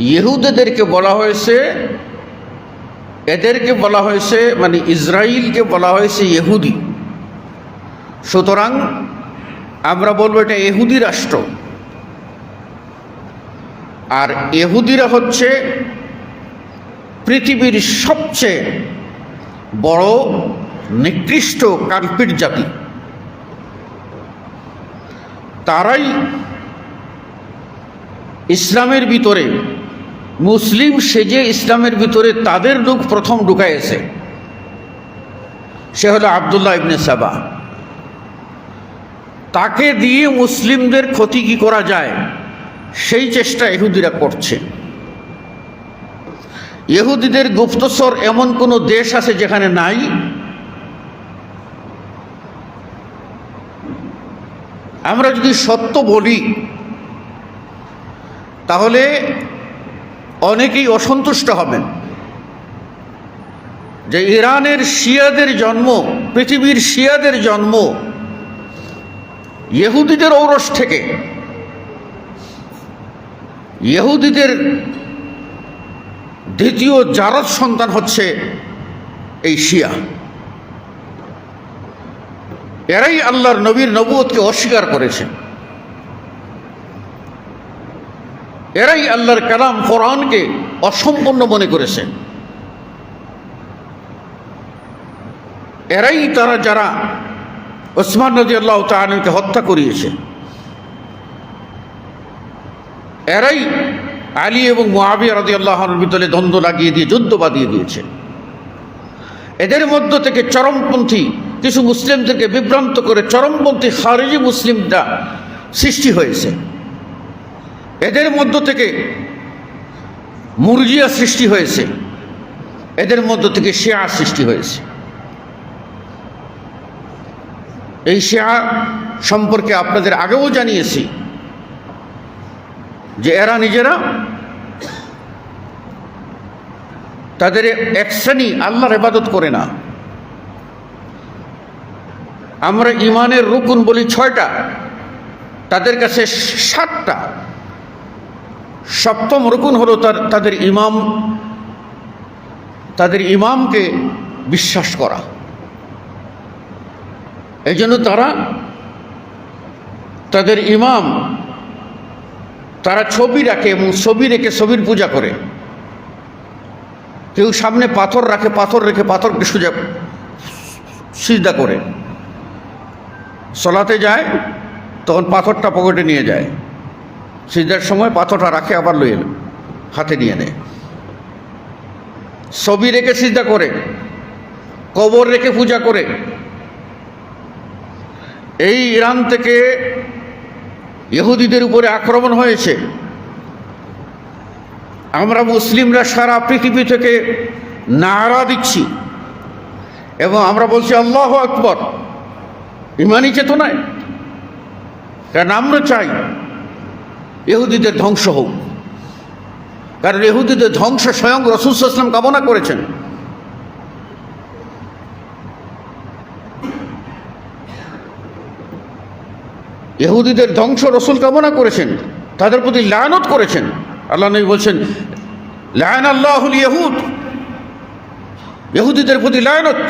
ইহুদেদেরকে বলা হয়েছে, এদেরকে বলা হয়েছে মানে ইসরায়েলকে বলা হয়েছে ইহুদি। সুতরাং আমরা বলব এটা এহুদি রাষ্ট্র। আর এহুদিরা হচ্ছে পৃথিবীর সবচেয়ে বড়, নিকৃষ্ট কালপিট জাতি। তারাই ইসলামের ভিতরে মুসলিম সেজে ইসলামের ভিতরে তাদের লোক প্রথম ঢুকাইছে। সে হলো আবদুল্লাহ ইবনে সাবা। তাকে দিয়ে মুসলিমদের ক্ষতি কি করা যায়? সেই চেষ্টা ইহুদিরা করছে। ইহুদিদের গুপ্তস্বর এমন কোনো দেশ আছে যেখানে নাই? আমরা যদি সত্য বলি, তাহলে অনেকেই অসন্তুষ্ট হবেন। যে ইরানের শিয়াদের জন্ম, পৃথিবীর শিয়াদের জন্ম, ইহুদিদের ঔরস থেকে। ইহুদিদের দ্বিতীয় জারদ সন্তান হচ্ছে এই শিয়া। এরাই আল্লাহর নবীর নবুয়তকে অস্বীকার করেছে। এরাই আল্লাহর কালাম কোরআনকে অসম্পূর্ণ মনে করেছে। এরাই তারা যারা ওসমান নদী আল্লাহ তাহকে হত্যা করিয়েছে। এরাই আলী এবং মহাবিয়া রাজি আল্লাহর ভিতরে দ্বন্দ্ব লাগিয়ে দিয়ে যুদ্ধ বাঁধিয়ে দিয়েছে। এদের মধ্য থেকে চরমপন্থী কিছু মুসলিমদেরকে বিভ্রান্ত করে চরমপন্থী খারেজি মুসলিমরা সৃষ্টি হয়েছে। এদের মধ্য থেকে মুরজিয়া সৃষ্টি হয়েছে। এদের মধ্য থেকে শেয়া সৃষ্টি হয়েছে। এই শেয়া সম্পর্কে আপনাদের আগেও জানিয়েছি যে এরা নিজেরা তাদের এক শ্রেণি আল্লাহর ইবাদত করে না। আমরা ইমানের রুকুন বলি ছয়টা, তাদের কাছে সাতটা। সপ্তম রুকুন হলো তার, তাদের ইমাম, তাদের ইমামকে বিশ্বাস করা। এই জন্য তারা, তাদের ইমাম, তারা ছবি রাখে এবং ছবি রেখে ছবির পূজা করে। কেউ সামনে পাথর রাখে, পাথর রেখে পাথরকে সুজা, সিজদা করে। সলাতে যায়, তখন পাথরটা পকেটে নিয়ে যায়। সিজদার সময় পাথরটা রাখে, আবার লইয়ে হাতে নিয়ে নেয়। ছবি রেখে সিজদা করে, কবর রেখে পূজা করে। এই ইরান থেকে ইহুদিদের উপরে আক্রমণ হয়েছে। আমরা মুসলিমরা সারা পৃথিবী থেকে নাড়া দিচ্ছি। এবং আমরা বলছি, আল্লাহ আকবর। ইমানি চেতনায়। কারণ আমরা চাই ইহুদিদের ধ্বংস হোক। কারণ ইহুদিদের ধ্বংস স্বয়ং রসুলাম কামনা করেছেন। ইহুদিদের ধ্বংস রসুল কামনা করেছেন, তাদের প্রতি লায়নত করেছেন। আল্লাহ নবী বলছেন লায়ন আল্লাহুল ইহুদ ইহুদিদের প্রতি লায়নত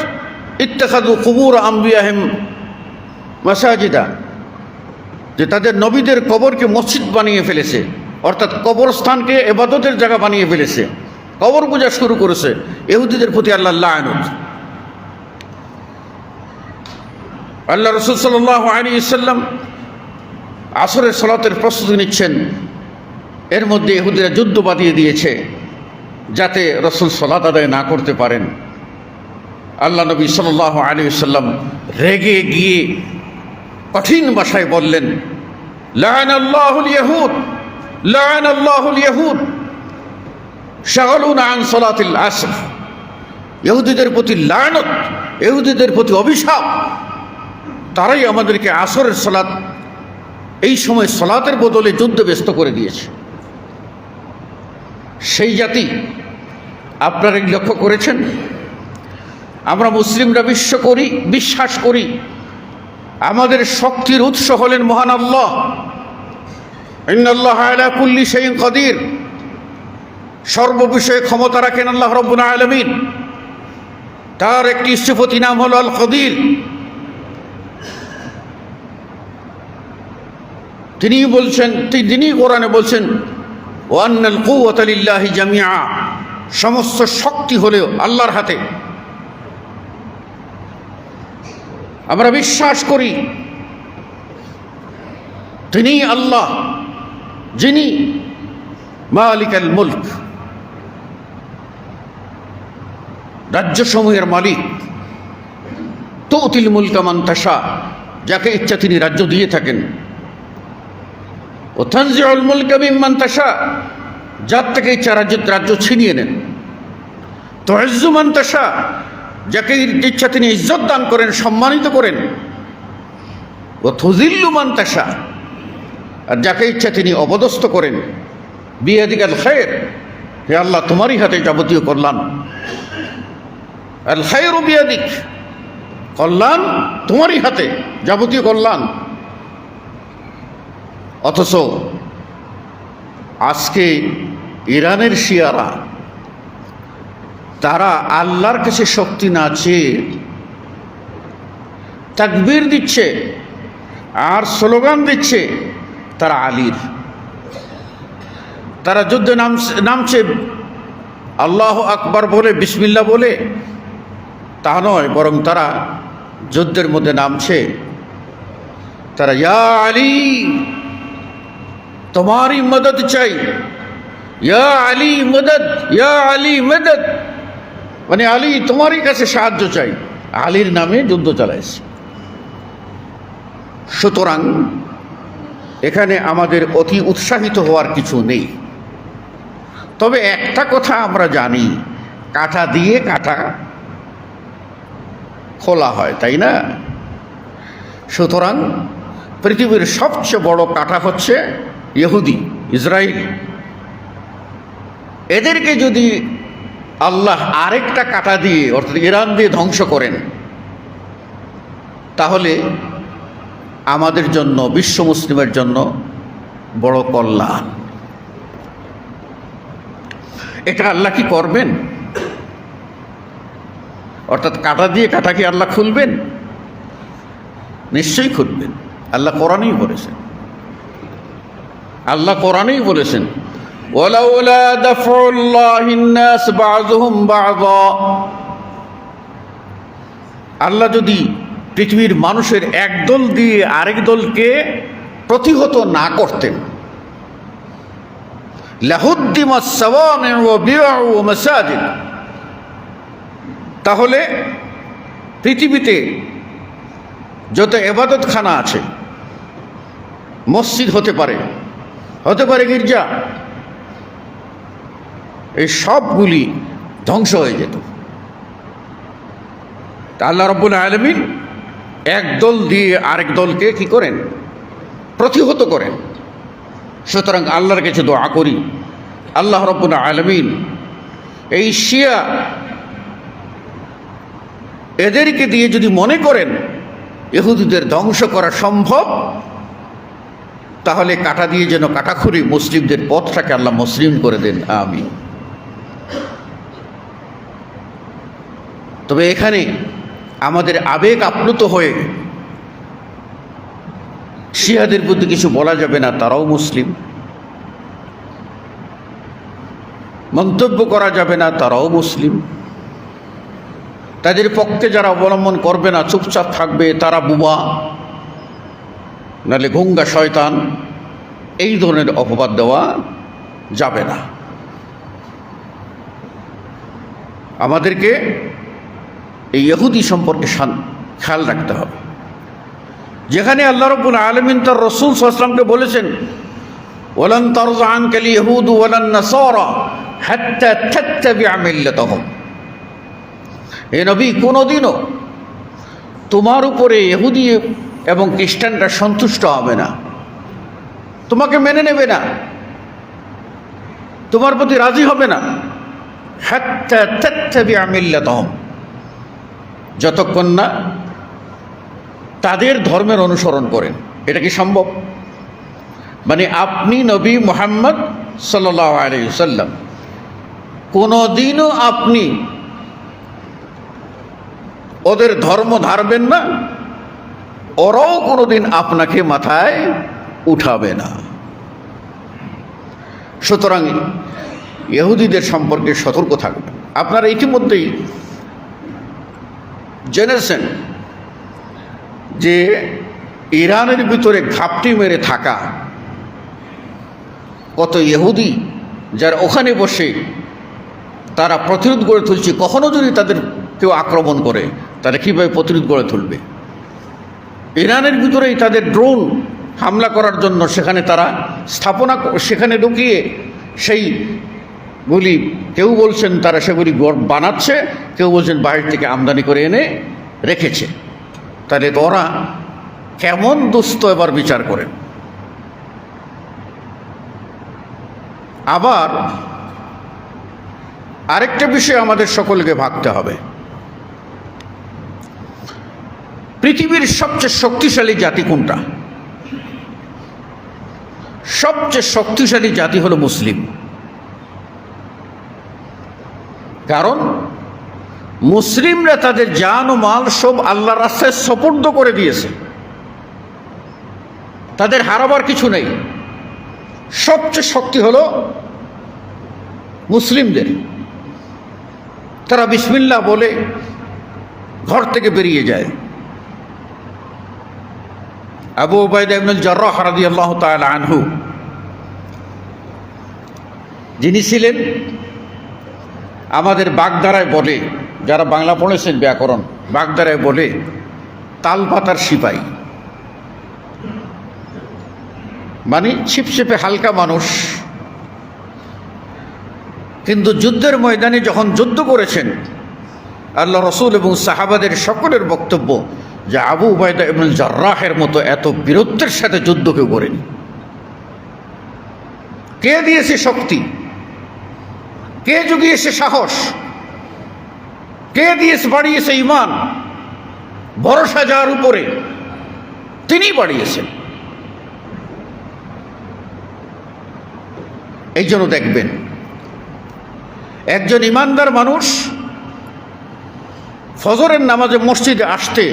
ইত্তেখাদু কুবুর আম্বিয়াহিম মাসাজিদা। যে তাদের নবীদের কবরকে মসজিদ বানিয়ে ফেলেছে, অর্থাৎ কবরস্থানকে এবাদতের জায়গা বানিয়ে ফেলেছে, কবর পূজা শুরু করেছে ইহুদিদের প্রতি আল্লাহ লায়নত। আল্লাহ রসুল সাল্লাহ আলী ইসাল্লাম আসরের সলাতের প্রস্তুতি নিচ্ছেন, এর মধ্যে ইহুদিরা যুদ্ধ বাঁধিয়ে দিয়েছে, যাতে রসুল সলাত আদায় না করতে পারেন। আল্লাহ নবী সাল্লাহ আলী সাল্লাম রেগে গিয়ে কঠিন ভাষায় বললেন ইহুদিদের প্রতি লায়নত ইহুদিদের প্রতি অভিশাপ, তারাই আমাদেরকে আসরের সলাৎ এই সময় সলাতের বদলে যুদ্ধ ব্যস্ত করে দিয়েছে। সেই জাতি আপনারা লক্ষ্য করেছেন? আমরা মুসলিমরা বিশ্ব করি, বিশ্বাস করি আমাদের শক্তির উৎস হলেন মহান আল্লাহ। ইন্নাল্লাহ আলা কুল্লি সেই কদির। সর্ববিষয়ে ক্ষমতা রাখেন আল্লাহ রব্বুল আলমিন। তার একটি স্থপতি নাম হল আল কদির তিনি বলছেন তিনি কোরআনে বলছেন, ওয়ান্নাল কুয়াতালিল্লাহি জামিয়া সমস্ত শক্তি হলেও আল্লাহর হাতে। আমরা বিশ্বাস করি, তিনি আল্লাহ, যিনি মালিক আল মুল্ক, রাজ্যসমূহের মালিক। তৌতিল মুলকা মান্তাসা যাকে ইচ্ছা তিনি রাজ্য দিয়ে থাকেন। ও তানজিউল মুলকা মিম্মান তাশা, যার থেকে ইচ্ছা রাজ্য রাজ্য ছিনিয়ে নেন। তো তাশা যাকে ইচ্ছা তিনি ইজ্জত দান করেন, সম্মানিত করেন। ও থুজিল্লু মান্তাসা আর যাকে ইচ্ছা তিনি অবদস্থ করেন। বিয়াদিকাল খায়ের, হে আল্লাহ তোমারই হাতে যাবতীয় কল্যাণ। আল খায়ের ও বিয়াদিক, কল্যাণ তোমারই হাতে, যাবতীয় কল্যাণ। অথচ আজকে ইরানের শিয়ারা তারা আল্লাহর কাছে শক্তি না চেয়ে তাকবীর দিচ্ছে আর স্লোগান দিচ্ছে, তারা আলীর। তারা যুদ্ধে নাম নামছে, আল্লাহ আকবার বলে বিসমিল্লা বলে, তা নয়, বরং তারা যুদ্ধের মধ্যে নামছে। তারা, ইয়া আলী, তোমারই মদত চাই। ইয়া আলী মদত ইয়া আলী মদত মানে আলী, তোমারই কাছে সাহায্য চাই। আলীর নামে যুদ্ধ চালাইছে। সুতরাং এখানে আমাদের অতি উৎসাহিত হওয়ার কিছু নেই। তবে একটা কথা আমরা জানি কাঁটা দিয়ে কাঁটা খোলা হয়, তাই না? সুতরাং পৃথিবীর সবচেয়ে বড় কাঁটা হচ্ছে ইহুদি ইসরায়েল এদেরকে যদি আল্লাহ আরেকটা কাটা দিয়ে, অর্থাৎ ইরান দিয়ে ধ্বংস করেন। তাহলে আমাদের জন্য, বিশ্ব মুসলিমের জন্য বড় কল্যাণ। এটা আল্লাহ কি করবেন? অর্থাৎ কাটা দিয়ে কাটা কি আল্লাহ খুলবেন? নিশ্চয়ই খুলবেন। আল্লাহ কোরআনেই বলেছেন। আল্লাহ কোরআনেই বলেছেন ওয়ালাউলা দাফউল্লাহিন নাস বাযুহুম বাযা আল্লাহ যদি পৃথিবীর মানুষের একদল দিয়ে আরেক দলকে প্রতিহত না করতেন। তাহলে পৃথিবীতে যত এবাদতখানা আছে, মসজিদ হতে পারে হতে পারে গির্জা এই সবগুলি ধ্বংস হয়ে যেত। আল্লাহ রব্বুল আলমিন এক দল দিয়ে আরেক দলকে কি করেন? প্রতিহত করেন। সুতরাং আল্লাহর কাছে দোয়া করি, আল্লাহ রব্বুল আলমিন এই শিয়া এদেরকে দিয়ে যদি মনে করেন ইহুদিদের ধ্বংস করা সম্ভব, তাহলে কাটা দিয়ে যেন কাটাখুরি মুসলিমদের পথটাকে আল্লাহ মুসলিম করে দেন। আমি তবে এখানে আমাদের আবেগ আপ্লুত হয়ে শিয়াদের প্রতি কিছু বলা যাবে না, তারাও মুসলিম। মন্তব্য করা যাবে না, তারাও মুসলিম। তাদের পক্ষে যারা অবলম্বন করবে না, চুপচাপ থাকবে, তারা বুবা নাহলে গঙ্গা শয়তান, এই ধরনের অপবাদ দেওয়া যাবে না। আমাদেরকে এই ইহুদি সম্পর্কে খেয়াল রাখতে হবে। যেখানে আল্লাহ রব্বুল আলমিন তার রসুল সাল্লামকে বলেছেন, ওলান তরজান কালি ইহুদ ওলান নাসরা হাত্তা তাত্তাবিআ মিল্লাতাহুম। এ নবী, কোনোদিনও তোমার উপরে ইহুদি এবং খ্রিস্টানরা সন্তুষ্ট হবে না। তোমাকে মেনে নেবে না। তোমার প্রতি রাজি হবে না। হাত্তা তাত্তাবিআ মিল্লাতাহুম। যতক্ষণ না তাদের ধর্মের অনুসরণ করেন। এটা কি সম্ভব? মানে আপনি নবী মোহাম্মদ সাল্লাহ আলাইসাল্লাম কোনোদিনও আপনি ওদের ধর্ম ধারবেন না, ওরাও কোনোদিন আপনাকে মাথায় উঠাবে না। সুতরাং ইহুদিদের সম্পর্কে সতর্ক থাকবেন। আপনারা ইতিমধ্যেই জেনেছেন যে ইরানের ভিতরে ঘাপটি মেরে থাকা, কত ইহুদি যারা ওখানে বসে তারা প্রতিরোধ গড়ে তুলছে, কখনো যদি তাদের কেউ আক্রমণ করে, তারা কীভাবে প্রতিরোধ গড়ে তুলবে? ইরানের ভিতরেই তাদের ড্রোন হামলা করার জন্য সেখানে তারা স্থাপনা, সেখানে ঢুকিয়ে সেই গুলি কেউ বলছেন তারা সেগুলি বানাচ্ছে, কেউ বলছেন বাইরে থেকে আমদানি করে এনে রেখেছে। তাহলে ওরা কেমন দুস্থ এবার বিচার করেন আবার আরেকটা বিষয় আমাদের সকলকে ভাবতে হবে। পৃথিবীর সবচেয়ে শক্তিশালী জাতি কোনটা? সবচেয়ে শক্তিশালী জাতি হলো মুসলিম। কারণ মুসলিমরা তাদের জান ও মাল সব আল্লাহ রাস্তায় সপর্দ করে দিয়েছে। তাদের হারাবার কিছু নেই। সবচেয়ে শক্তি হলো মুসলিমদের। তারা বিসমিল্লা বলে ঘর থেকে বেরিয়ে যায়। আবু ওবায়দা ইবনুল জার্রাহ রাদিয়াল্লাহু তাআলা আনহু, যিনি ছিলেন আমাদের বাগধারায় বলে, যারা বাংলা পড়েছেন ব্যাকরণ, বাগদারায় বলে, তালপাতার সিপাই। মানে ছিপছিপে হালকা মানুষ। কিন্তু যুদ্ধের ময়দানে যখন যুদ্ধ করেছেন, আল্লাহ রসুল এবং সাহাবাদের সকলের বক্তব্য যে আবু উবায়দা এবং জার্রাহের মতো এত বীরত্বের সাথে যুদ্ধ কেউ করেনি। কে দিয়েছে শক্তি? কে জুগিয়েছে সাহস? কে দিয়েছে, বাড়িয়েছে ইমান? ভরসা যার উপরে তিনি বাড়িয়েছেন। এই জন্য দেখবেন, একজন ইমানদার মানুষ ফজরের নামাজে মসজিদে আসতে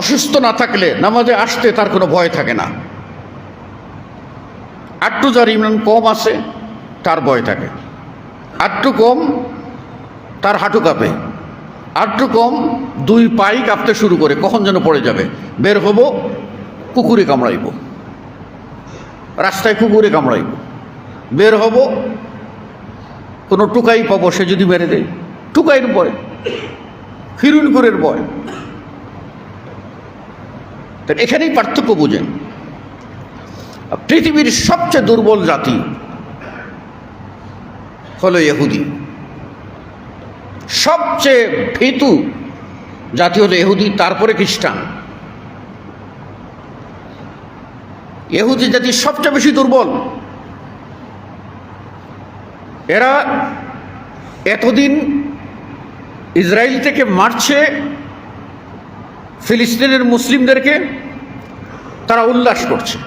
অসুস্থ না থাকলে নামাজে আসতে তার কোনো ভয় থাকে না। আটটু যার ইমান কম আছে তার ভয় থাকে। আটটু কম, তার হাঁটু কাঁপে। আটটু কম, দুই পাই কাঁপতে শুরু করে, কখন যেন পড়ে যাবে। বের হব, কুকুরে কামড়াইব। রাস্তায় কুকুরে কামড়াইব। বের হব, কোনো টুকাই পাবো, সে যদি মেরে দেয়। টুকাইয়ের ভয় হিরুনপুরের ভয়। এখানেই পার্থক্য বুঝেন। পৃথিবীর সবচেয়ে দুর্বল জাতি হলো ইহুদি। সবচেয়ে ভীতু জাতি হলো ইহুদি, তারপরে খ্রিস্টান। ইহুদি জাতি সবচেয়ে বেশি দুর্বল। এরা এতদিন ইসরায়েল থেকে মারছে ফিলিস্তিনের মুসলিমদেরকে, তারা উল্লাস করছে।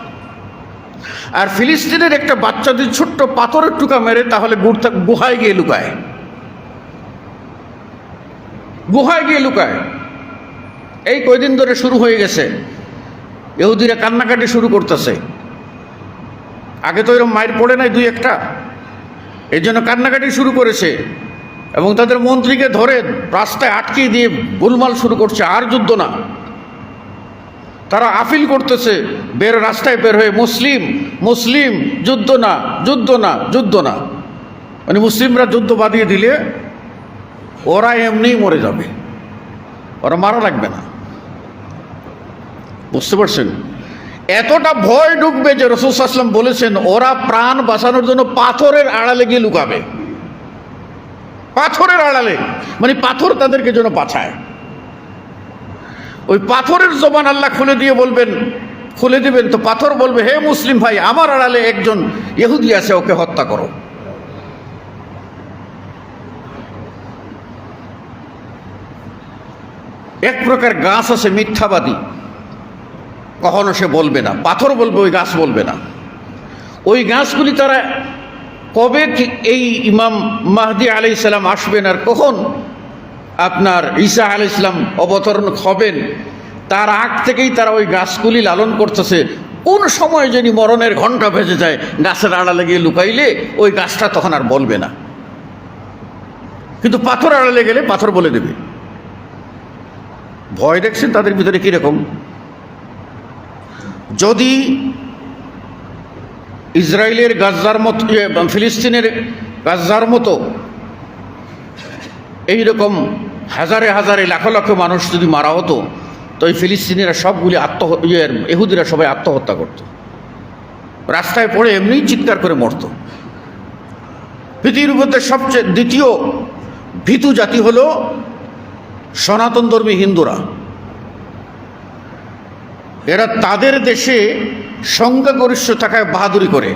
আর ফিলিস্তিনের একটা বাচ্চা যদি ছোট্ট পাথরের টুকা মেরে, তাহলে গুড়- গুহায় গিয়ে লুকায়। গুহায় গিয়ে লুকায়। এই কয়দিন ধরে শুরু হয়ে গেছে। ইহুদিরা কান্নাকাটি শুরু করতেছে। আগে তো এরকম মায়ের পড়ে নাই দুই একটা। এই জন্য কান্নাকাটি শুরু করেছে। এবং তাদের মন্ত্রীকে ধরে রাস্তায় আটকে দিয়ে গোলমাল শুরু করছে। আর যুদ্ধ না। তারা আপিল করতেছে, বের রাস্তায় বের হয়ে মুসলিম মুসলিম যুদ্ধ না যুদ্ধ না যুদ্ধ না। মানে মুসলিমরা যুদ্ধ বাঁধিয়ে দিলে ওরা এমনিই মরে যাবে। ওরা মারা লাগবে না। বুঝতে পারছেন? এতটা ভয় ঢুকবে যে রসুল আসলাম বলেছেন, ওরা প্রাণ বাঁচানোর জন্য পাথরের আড়ালে গিয়ে লুকাবে। পাথরের আড়ালে। মানে পাথর তাদেরকে যেন বাঁচায়। ওই পাথরের জবান আল্লাহ খুলে দিয়ে বলবেন, খুলে দিবেন তো পাথর বলবে, হে মুসলিম ভাই, আমার আড়ালে একজন ইহুদি আছে, ওকে হত্যা করো। এক প্রকার গাছ আছে মিথ্যাবাদী। কখনো সে বলবে না, পাথর বলবে, ওই গাছ বলবে না। ওই গাছগুলি তারা কবে এই ইমাম মাহদি আলি ইসলাম আসবেন আর কখন আপনার ঈসা আল ইসলাম অবতরণ হবেন, তার আগ থেকেই তারা ওই গাছগুলি লালন করতেছে। কোন সময় যদি মরণের ঘণ্টা ভেজে যায়, গাছের আড়ালে গিয়ে লুকাইলে ওই গাছটা তখন আর বলবে না। কিন্তু পাথর আড়ালে গেলে পাথর বলে দেবে। ভয় দেখছেন তাদের ভিতরে কীরকম যদি ইসরায়েলের গাজার মতো ফিলিস্তিনের গাজার মতো এইরকম হাজারে হাজারে লাখ লাখ মানুষ যদি মারা হতো, তো এই ফিলিস্তিনিরা সবগুলি আত্ম এহুদিরা সবাই আত্মহত্যা করত। রাস্তায় পড়ে এমনিই চিৎকার করে মরত। পৃথিবীর মধ্যে সবচেয়ে দ্বিতীয় ভীতু জাতি হলো সনাতন ধর্মী হিন্দুরা। এরা তাদের দেশে সংখ্যাগরিষ্ঠ থাকায় বাহাদুরি করে।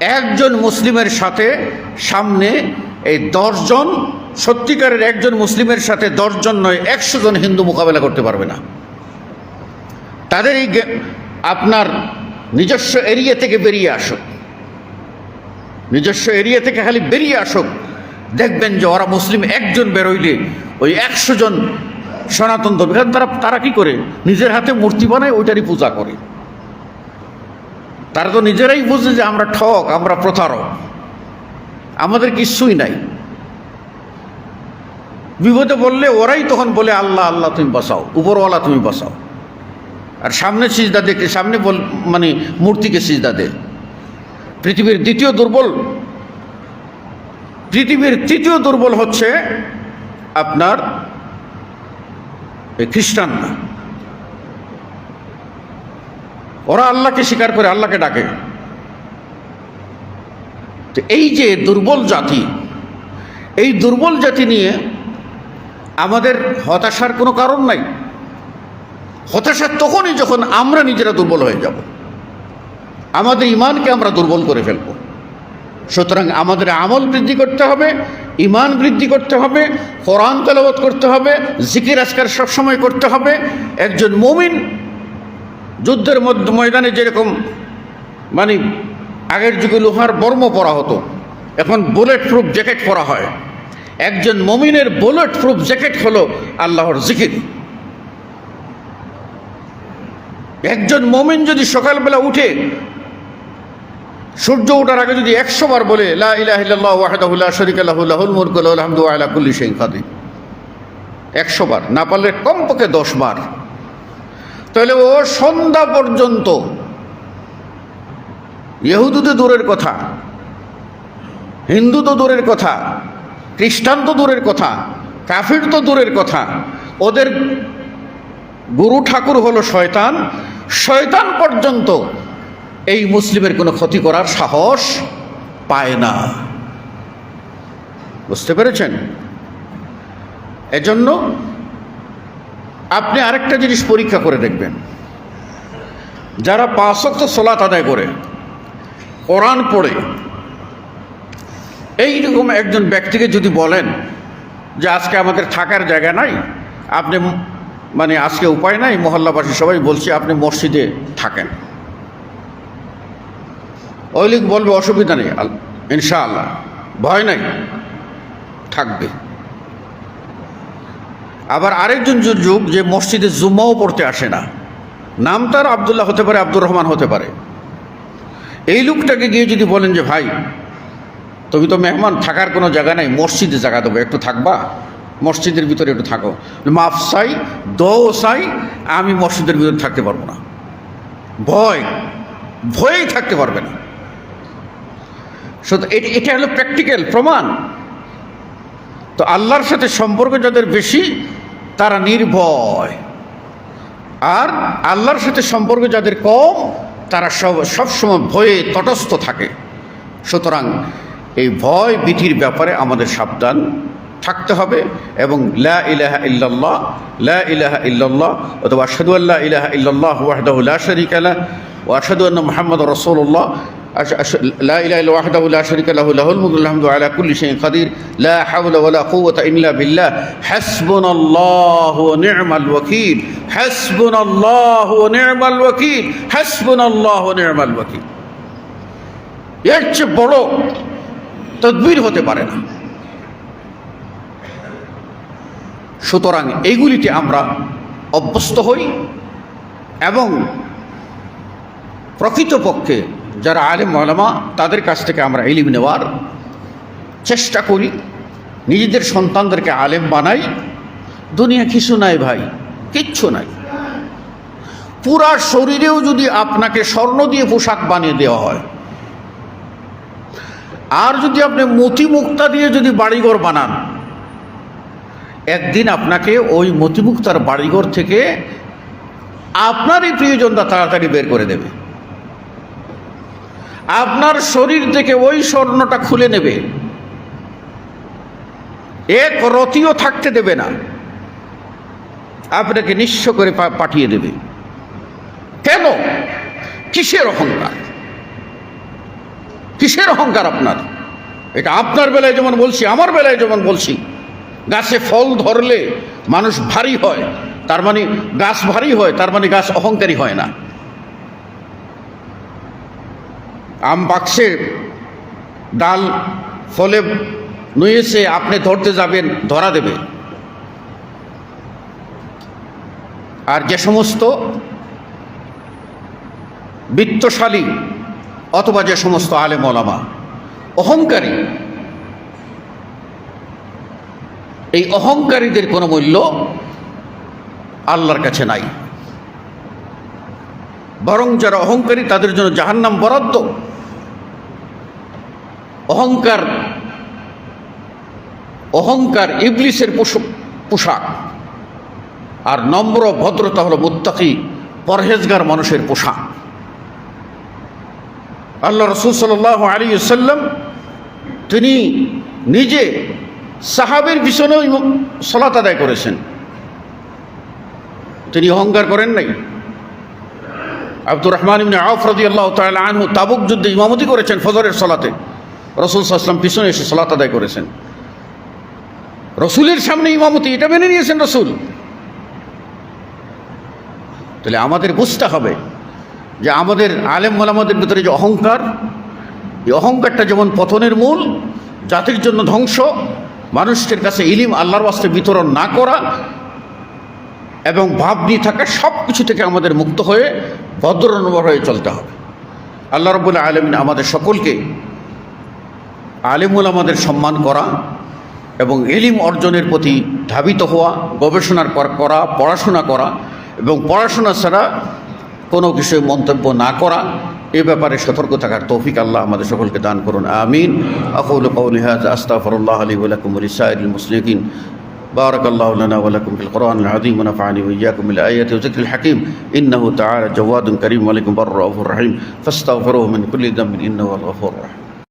একজন মুসলিমের সাথে সামনে এই দশজন সত্যিকারের একজন মুসলিমের সাথে দশজন নয় একশো জন হিন্দু মোকাবেলা করতে পারবে না। তাদের এই আপনার নিজস্ব এরিয়া থেকে বেরিয়ে আসুক। নিজস্ব এরিয়া থেকে খালি বেরিয়ে আসুক। দেখবেন যে ওরা মুসলিম একজন বেরোইলে ওই একশো জন সনাতন ধর্মী। কারণ তারা তারা কি করে? নিজের হাতে মূর্তি বানায়, ওইটারই পূজা করে। তারা তো নিজেরাই বুঝে যে আমরা ঠক, আমরা প্রতারক। আমাদের কিছুই নাই। বিপদে বললে ওরাই তখন বলে, আল্লাহ আল্লাহ, তুমি বসাও উপরওয়ালা তুমি বসাও আর সামনে সিজদা দেখে সামনে বল মানে মূর্তিকে সিজদা দে। পৃথিবীর দ্বিতীয় দুর্বল, পৃথিবীর তৃতীয় দুর্বল হচ্ছে আপনার খ্রিস্টানরা। ওরা আল্লাহকে স্বীকার করে, আল্লাহকে ডাকে। তো এই যে দুর্বল জাতি, এই দুর্বল জাতি নিয়ে আমাদের হতাশার কোনো কারণ নাই। হতাশা তখনই যখন আমরা নিজেরা দুর্বল হয়ে যাব। আমাদের ইমানকে আমরা দুর্বল করে ফেলব। সুতরাং আমাদের আমল বৃদ্ধি করতে হবে, ইমান বৃদ্ধি করতে হবে, কোরআন তেলাওয়াত করতে হবে, জিকির আজকার সবসময় করতে হবে। একজন মমিন যুদ্ধের মধ্যে ময়দানে যেরকম মানে আগের যুগে লোহার বর্ম পরা হতো, এখন বুলেট প্রুফ জ্যাকেট পরা হয়। একজন মমিনের বুলেট প্রুফ জ্যাকেট হলো আল্লাহর জিকির। একজন মমিন যদি সকালবেলা উঠে সূর্য ওঠার আগে যদি একশো বার বলে একশো বার, না পারলে কমপক্ষে দশ বার। তাহলে ও সন্ধ্যা পর্যন্ত ইহুদু তো দূরের কথা হিন্দু তো দূরের কথা খ্রিস্টান তো দূরের কথা, কাফির তো দূরের কথা। ওদের গুরু ঠাকুর হলো শয়তান। শয়তান পর্যন্ত এই মুসলিমের কোনো ক্ষতি করার সাহস পায় না। বুঝতে পেরেছেন? এজন্য আপনি আরেকটা জিনিস পরীক্ষা করে দেখবেন। যারা পাঁচক্ত সোলাত আদায় করে, কোরআন পড়ে এইরকম একজন ব্যক্তিকে যদি বলেন যে আজকে আমাদের থাকার জায়গা নাই, আপনি মানে আজকে উপায় নাই, মহল্লাবাসী সবাই বলছে আপনি মসজিদে থাকেন। ওই বলবে অসুবিধা নেই, আল- ইনশাআল্লাহ। ভয় নাই, থাকবে। আবার আরেকজন যুগ যে মসজিদে জুম্মাও পড়তে আসে না। নাম তার আবদুল্লাহ হতে পারে, আব্দুর রহমান হতে পারে। এই লোকটাকে গিয়ে যদি বলেন যে, ভাই তুমি তো মেহমান থাকার কোনো জায়গা নাই মসজিদে জায়গা দেবো, একটু থাকবা? মসজিদের ভিতরে একটু থাকো। মাফ চাই, দও চাই, আমি মসজিদের ভিতরে থাকতে পারব না। ভয়, ভয়েই থাকতে পারবে না। এটা হলো প্র্যাকটিক্যাল প্রমাণ। তো আল্লাহর সাথে সম্পর্ক যাদের বেশি, তারা নির্ভয়। আর আল্লাহর সাথে সম্পর্ক যাদের কম, তারা সব, সবসময় ভয়ে তটস্থ থাকে। সুতরাং এই ভয় ভীতির ব্যাপারে আমাদের সাবধান থাকতে হবে এবং লা ইলাহা ইল্লাল্লাহ লা ইলাহা ইল্লাল্লাহ অথবা আশহাদু আল্লাহ ইলাহা ইল্লাল্লাহ ওয়াহদাহু লা শারীকা লাহ ওয়া আশহাদু আন্না মুহাম্মাদুর রাসূলুল্লাহ أش... أش... لا إله إلا وحده لا شريك له له الملك والحمد على كل شيء قدير لا حول ولا قوة إلا بالله حسبنا الله ونعم الوكيل حسبنا الله ونعم الوكيل حسبنا الله ونعم الوكيل এর চেয়ে বড় তদবির হতে পারে না। সুতরাং এইগুলিতে আমরা অভ্যস্ত হই এবং প্রকৃতপক্ষে যারা আলেম মলামা তাদের কাছ থেকে আমরা এলিম নেওয়ার চেষ্টা করি। নিজেদের সন্তানদেরকে আলেম বানাই। দুনিয়া কিছু নাই ভাই, কিচ্ছু নাই। পুরা শরীরেও যদি আপনাকে স্বর্ণ দিয়ে পোশাক বানিয়ে দেওয়া হয় আর যদি আপনি মতি মুক্তা দিয়ে যদি বাড়িঘর বানান, একদিন আপনাকে ওই মতিমুক্তার বাড়িঘর থেকে আপনারই প্রিয়জনরা তাড়াতাড়ি বের করে দেবে। আপনার শরীর থেকে ওই স্বর্ণটা খুলে নেবে। এক রতিও থাকতে দেবে না। আপনাকে নিঃস্ব করে পাঠিয়ে দেবে। কেন? কিসের অহংকার? কিসের অহংকার আপনার? এটা আপনার বেলায় যেমন বলছি, আমার বেলায় যেমন বলছি, গাছে ফল ধরলে মানুষ ভারী হয়, তার মানে গাছ ভারী হয়, তার মানে গাছ অহংকারী হয় না। আম বাক্সে ডাল ফলে নুয়েছে, আপনি ধরতে যাবেন, ধরা দেবে। আর যে সমস্ত বিত্তশালী অথবা যে সমস্ত আলেম ওলামা, অহংকারী। এই অহংকারীদের কোনো মূল্য আল্লাহর কাছে নাই। বরং যারা অহংকারী, তাদের জন্য জাহান্নাম বরাদ্দ। অহংকার অহংকার ইবলিসের পোশ- পোশাক। আর নম্র ভদ্রতা হলো মুত্তাকি, পরহেজগার মানুষের পোশাক। আল্লাহ রসুল সাল্লাহ আলী সাল্লাম তিনি নিজে সাহাবের পিছনেও সলাত আদায় করেছেন। তিনি অহংকার করেন নাই। আব্দুর রহমান ইবনে আউফ রাদি আল্লাহ আনহু তাবুক যুদ্ধে ইমামতি করেছেন ফজরের সলাতে। রসুল সাল্লাম পিছনে এসে সলাত আদায় করেছেন। রসুলের সামনে ইমামতি, এটা মেনে নিয়েছেন রসুল। তাহলে আমাদের বুঝতে হবে যে আমাদের আলেম মোলামদের ভিতরে যে অহংকার, এই অহংকারটা যেমন পতনের মূল, জাতির জন্য ধ্বংস, মানুষের কাছে ইলিম, আল্লাহর বাস্তে বিতরণ না করা, এবং ভাব নিয়ে থাকা সব কিছু থেকে আমাদের মুক্ত হয়ে ভদ্রনম্বর হয়ে চলতে হবে। আল্লাহ রবুল্লা আলমিন আমাদের সকলকে আলেমুল আমাদের সম্মান করা এবং এলিম অর্জনের প্রতি ধাবিত হওয়া, গবেষণার করা, পড়াশোনা করা এবং পড়াশোনা ছাড়া কোনো বিষয়ে মন্তব্য না করা এ ব্যাপারে সতর্ক থাকার তৌফিক আল্লাহ আমাদের সকলকে দান করুন আমিন আকুল কৌলি হাযা আস্তাগফিরুল্লাহ লি ওয়া লাকুম ওয়া লিসাইরিল মুসলিমিন بارك الله لنا ولكم في القرآن العظيم ونفعني وإياكم بالآيات وذكر الحكيم إنه تعالى جواد كريم ولكم بر رؤوف رحيم فاستغفروه من كل ذنب إنه هو الغفور الرحيم